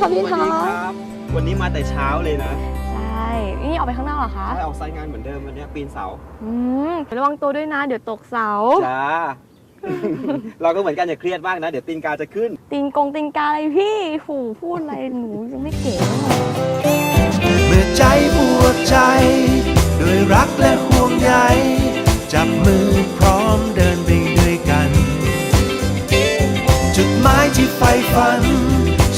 ค่ะพี่ท็อสวัสดีปครับวันนี้มาแต่เช้าเลยนะ ใช่ นี่ออกไปข้างนอกเหรอคะใช่ออกไซต์งานเหมือนเดิมวันเนี้ยปีนเสา อืมระวังตัวด้วยนะ เดี๋ยวตกเสา จ้า เราก็เหมือนกันอย่าเครียดมากนะ เดี๋ยวตีนกาจะขึ้น ติงกงติงกาอะไรพี่หูพูดอะไรหนูยังไม่เก๋เลยเมื่อใจปวดใจ ด้วยรักและห่วงใยจับมือพร้อมเดินไปด้วยกัน จุดหมายที่ใฝ่ฝัน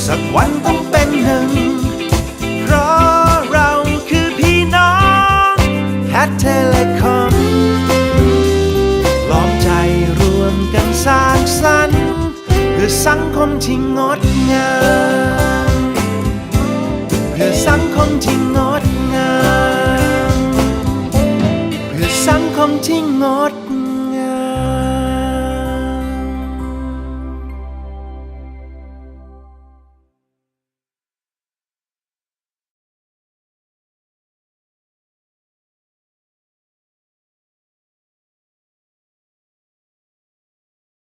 สักวันต้องเป็นหนึ่ง เพราะเราคือพี่น้องแคทเทเลคอมล้อมใจรวมกันสร้างสรรค์เพื่อสังคมที่งดงามเพื่อสังคมที่งดงามเพื่อสังคมที่งด